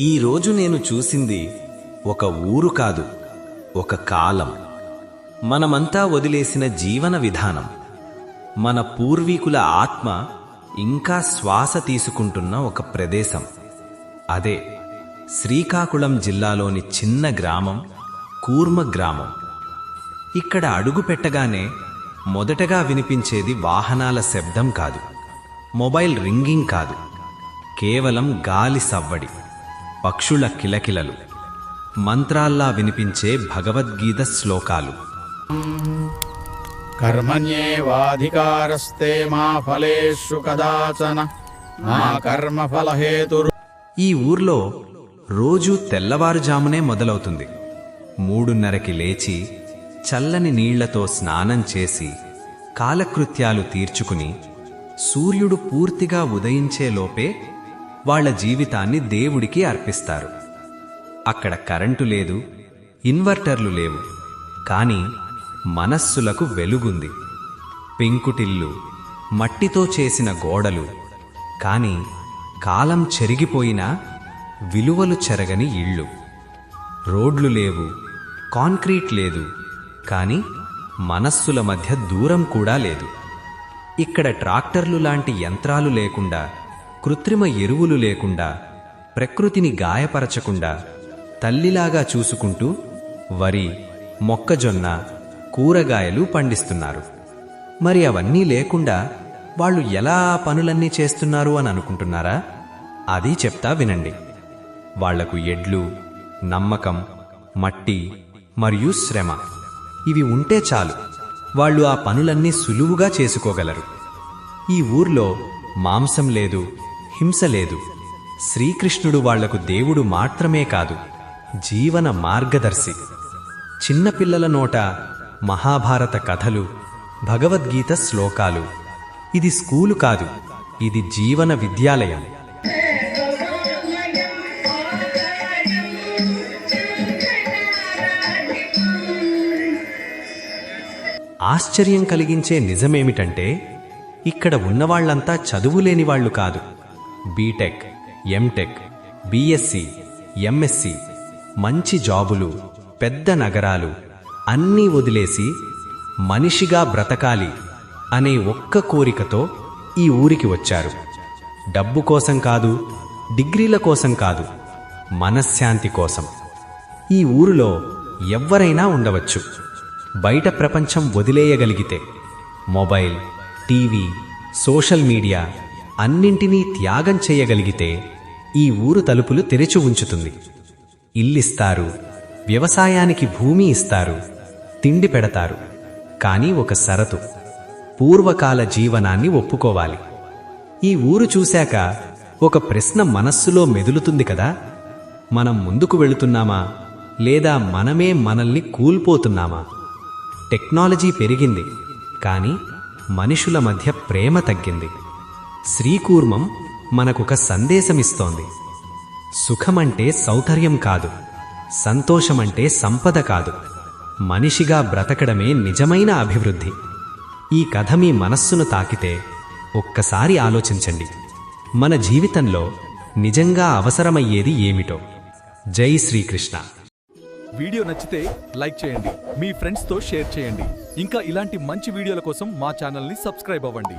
ఈరోజు నేను చూసింది ఒక ఊరు కాదు ఒక కాలం. మనమంతా వదిలేసిన జీవన విధానం. మన పూర్వీకుల ఆత్మ ఇంకా శ్వాస తీసుకుంటున్న ఒక ప్రదేశం. అదే శ్రీకాకుళం జిల్లాలోని చిన్న గ్రామం కూర్మ గ్రామం. ఇక్కడ అడుగు పెట్టగానే మొదటగా వినిపించేది వాహనాల శబ్దం కాదు మొబైల్ రింగింగ్ కాదు కేవలం గాలి సవ్వడి. పక్షుల కిలకిలలు. మంత్రాల్లా వినిపించే భగవద్గీత శ్లోకాలు. మా ఫలేషు మా ఈ ఊర్లో రోజు తెల్లవారుజామునే మొదలవుతుంది. మూడున్నరకి లేచి చల్లని నీళ్ళతో స్నానం చేసి కాలకృత్యాలు తీర్చుకుని సూర్యుడు పూర్తిగా ఉదయించేలోపే వాళ్ళ జీవితాన్ని దేవుడికి అర్పిస్తారు. అక్కడ కరెంటు లేదు ఇన్వర్టర్లు లేవు కానీ మనస్సులకు వెలుగుంది. పెంకుటిల్లు మట్టితో చేసిన గోడలు కానీ కాలం చెరిగిపోయినా విలువలు చెరగని ఇళ్ళు. రోడ్లు లేవు కాంక్రీట్ లేదు కానీ మనస్సుల మధ్య దూరం కూడా లేదు. ఇక్కడ ట్రాక్టర్లు లాంటి యంత్రాలు లేకుండా కృత్రిమ ఎరువులు లేకుండా ప్రకృతిని గాయపరచకుండా తల్లిలాగా చూసుకుంటూ వరి మొక్కజొన్న కూరగాయలు పండిస్తున్నారు. మరి అవన్నీ లేకుండా వాళ్ళు ఎలా ఆ పనులన్నీ చేస్తున్నారు అని అనుకుంటున్నారా? అది చెప్తా వినండి. వాళ్ళకు ఎడ్లు నమ్మకం మట్టి మరియు శ్రమ ఇవి ఉంటే చాలు. వాళ్ళు ఆ పనులన్నీ సులువుగా చేసుకోగలరు. ఈ ఊర్లో మాంసం లేదు హింస లేదు. శ్రీకృష్ణుడు వాళ్ళకు దేవుడు మాత్రమే కాదు జీవన మార్గదర్శి. చిన్నపిల్లల నోట మహాభారత కథలు భగవద్గీత శ్లోకాలు. ఇది స్కూలు కాదు ఇది జీవన విద్యాలయం. ఆశ్చర్యం కలిగించే నిజమేమిటంటే ఇక్కడ ఉన్నవాళ్ళంతా చదువులేని వాళ్ళు కాదు. బీటెక్ ఎంటెక్ బీఎస్సీ ఎంఎస్సి మంచి జాబులు పెద్ద నగరాలు అన్నీ వదిలేసి మనిషిగా బ్రతకాలి అనే ఒక్క కోరికతో ఈ ఊరికి వచ్చారు. డబ్బు కోసం కాదు డిగ్రీల కోసం కాదు మనశ్శాంతి కోసం. ఈ ఊరిలో ఎవ్వరైనా ఉండవచ్చు. బయట ప్రపంచం వదిలేయగలిగితే మొబైల్ టీవీ సోషల్ మీడియా అన్నింటినీ త్యాగం చేయగలిగితే ఈ ఊరు తలుపులు తెరిచి ఉంచుతుంది. ఇల్లిస్తారు వ్యవసాయానికి భూమి ఇస్తారు తిండి పెడతారు. కానీ ఒక సరతు పూర్వకాల జీవనాన్ని ఒప్పుకోవాలి. ఈ ఊరు చూశాక ఒక ప్రశ్న మనస్సులో మెదులుతుంది కదా? మనం ముందుకు వెళుతున్నామా? లేదా మనమే మనల్ని కూల్పోతున్నామా? టెక్నాలజీ పెరిగింది కానీ మనుషుల మధ్య ప్రేమ తగ్గింది. శ్రీకూర్మం మనకొక సందేశమిస్తోంది. సుఖమంటే సౌకర్యం కాదు సంతోషమంటే సంపద కాదు. మనిషిగా బ్రతకడమే నిజమైన అభివృద్ధి. ఈ కథ మీ మనస్సును తాకితే ఒక్కసారి ఆలోచించండి. మన జీవితంలో నిజంగా అవసరమయ్యేది ఏమిటో. జై శ్రీకృష్ణ. వీడియో నచ్చితే లైక్ చేయండి మీ ఫ్రెండ్స్తో షేర్ చేయండి. ఇంకా ఇలాంటి మంచి వీడియోల కోసం మా ఛానల్ని సబ్స్క్రైబ్ అవ్వండి.